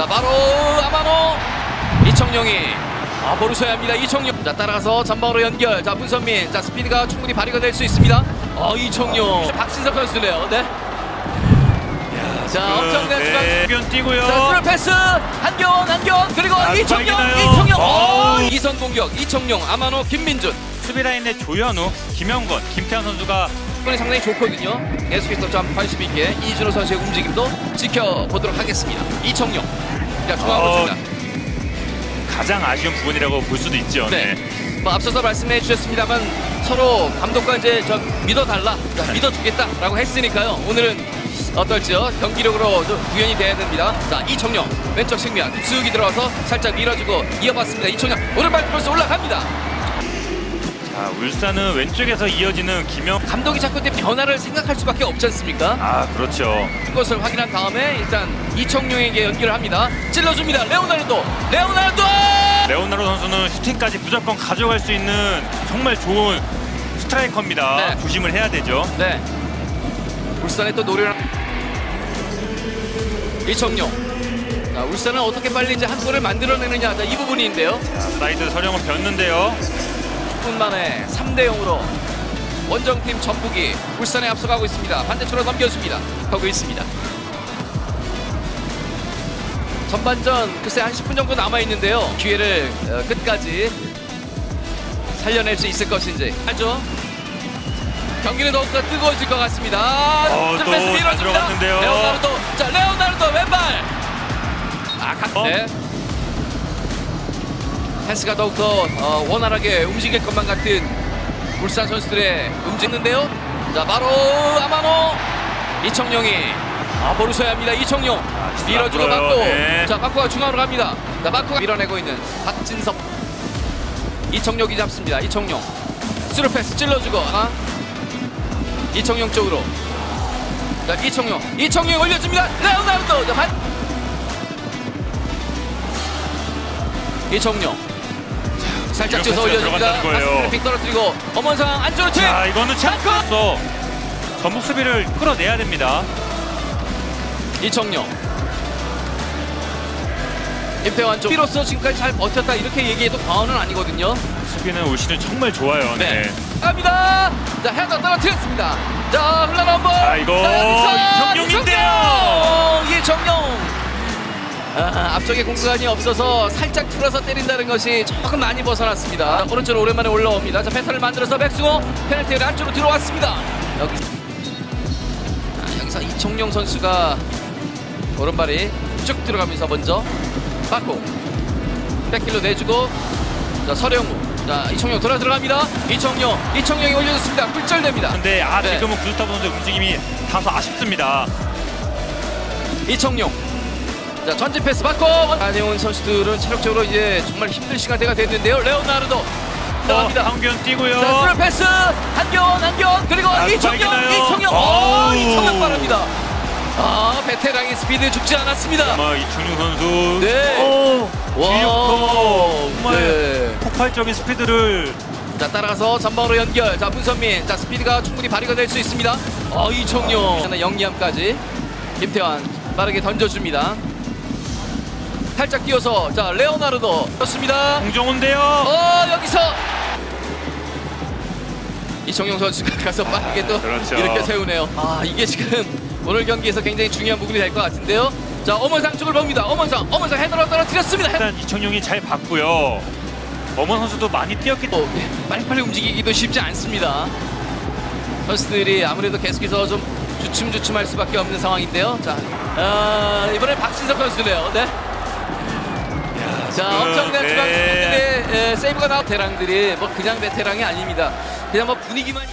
자 바로 아마노. 이청용이 아 보르셔야 합니다. 이청용. 자 따라가서 전방으로 연결. 자 문선민. 자 스피드가 충분히 발휘가 될 수 있습니다. 어 이청용. 박신섭 선수네요. 네. 자 엄청난 중앙 네. 변 뛰고요. 자 스루 패스. 한겨원 한겨원 그리고 아, 이청용 빨리나요? 이청용. 어, 어. 이선 공격. 이청용 아마노 김민준. 수비 라인의 조현우, 김영건, 김태환 선수가 이번에 상당히 좋거든요 계속해서 좀 관심 있게 이준호 선수의 움직임도 지켜보도록 하겠습니다 이청용 자 중앙으로 어, 줍니다 가장 아쉬운 부분이라고 볼 수도 있죠. 네. 뭐 앞서서 말씀해 주셨습니다만 서로 감독과 이제 저 믿어달라, 자, 네. 믿어주겠다라고 했으니까요. 오늘은 어떨지요? 경기력으로 좀 구현이 돼야 됩니다. 자 이청용 왼쪽 측면 쑥이 들어와서 살짝 밀어주고 이어봤습니다. 이청용 오른발 크로스 올라갑니다. 자, 울산은 왼쪽에서 이어지는 김영. 감독이 자꾸 이제 변화를 생각할 수밖에 없지 않습니까? 아, 그렇죠. 그것을 확인한 다음에 일단 이청용에게 연기를 합니다. 찔러줍니다. 레오나르도, 레오나르도. 레오나르도 선수는 슈팅까지 무조건 가져갈 수 있는 정말 좋은 스트라이커입니다. 네. 조심을 해야 되죠. 네. 울산의 또 노련 이청용. 자, 울산은 어떻게 빨리 이제 한 골을 만들어내느냐. 자, 이 부분인데요. 자, 사이드 서령은 변는데요. 10분 만에 3대 0으로 원정팀 전북이 울산에 앞서가고 있습니다. 반대쪽으로 넘겨줍니다. 하고 있습니다. 전반전 글쎄 한 10분 정도 남아 있는데요. 기회를 어, 끝까지 살려낼 수 있을 것인지 알죠? 경기는 더욱더 뜨거워질 것 같습니다. 어, 좀또 밀어줍니다. 들어갔는데요. 레오나르도, 자 레오나르도 왼발. 아, 각, 어? 네. 패스가 더욱더 어, 원활하게 움직일 것만 같은 울산 선수들의 움직이는데요. 자 바로 아마노 이청용이 아 보르셔야 합니다. 이청용 아, 밀어주고. 맞고 네. 자 바쿠가 중앙으로 갑니다. 자 바쿠가 밀어내고 있는 박진섭 이청용이 잡습니다. 이청용 스루 패스 찔러주고 아, 이청용 쪽으로 자 이청용 이청용 올려줍니다. 레오나르도 자, 반 이청용 자, 살짝 패스가 올려줍니다. 들어간다는 거예요. 빅 떨어뜨리고 엄원상 안쪽으로 치 자, 이거는 찬스로 전북 수비를 끌어내야 됩니다. 이청용 임태환 쪽 피로서 지금까지 잘 버텼다 이렇게 얘기해도 과언은 아니거든요 수비는 올 시즌 정말 좋아요. 네. 네. 갑니다 자 헤더 떨어뜨렸습니다 자 흘러나 한번 자, 이거 이청용인데요. 이청용 이청용 아, 앞쪽에 공간이 없어서 살짝 틀어서 때린다는 것이 조금 많이 벗어났습니다. 자, 오른쪽으로 오랜만에 올라옵니다. 자 패턴을 만들어서 백승호 페널티를 안쪽으로 들어왔습니다. 여기. 아, 여기서 이청용 선수가 오른발이 쭉 들어가면서 먼저 받고 백길로 내주고 자 서령우. 자 이청용 돌아 들어갑니다. 이청용 이청용이 올려줬습니다. 굴절됩니다. 근데 아 네. 지금은 구스타브 선수의 움직임이 다소 아쉽습니다. 이청용 자 전진 패스 받고 안혜원 선수들은 체력적으로 이제 정말 힘든 시간대가 됐는데요. 레오나르도 어, 나갑니다. 한견 뛰고요. 자 스루 패스. 한겨원 한겨원 그리고 아, 이청용 스파이크나요? 이청용. 어우. 어 이청용 바랍니다. 아 베테랑의 스피드 죽지 않았습니다. 아마 이충용 선수. 네. 오, 뒤에부터 정말 네. 폭발적인 스피드를. 자 따라가서 전방으로 연결. 자 문선민. 자 스피드가 충분히 발휘가 될 수 있습니다. 어 이청용. 하나 영리함까지 김태환 빠르게 던져줍니다 살짝 뛰어서 자 레오나르도 좋습니다 공정호인데요. 어 여기서 이청용 선수가 가서 빠르게 또 그렇죠. 이렇게 세우네요 아 이게 지금 오늘 경기에서 굉장히 중요한 부분이 될 것 같은데요 자 엄원상 쪽을 봅니다 엄원상 엄원상 헤더로 떨어뜨렸습니다 일단 이청용이 잘 봤고요. 엄원 선수도 많이 뛰었기 때문에 또 예, 빨리빨리 움직이기도 쉽지 않습니다. 선수들이 아무래도 계속해서 좀 주춤주춤할 수밖에 없는 상황인데요. 자, 아, 이번에 박진석 선수네요. 네. 자, 엄청난 네. 중앙수들의 세이브가 나온 베테랑들이 뭐 그냥 베테랑이 아닙니다. 그냥 뭐 분위기만.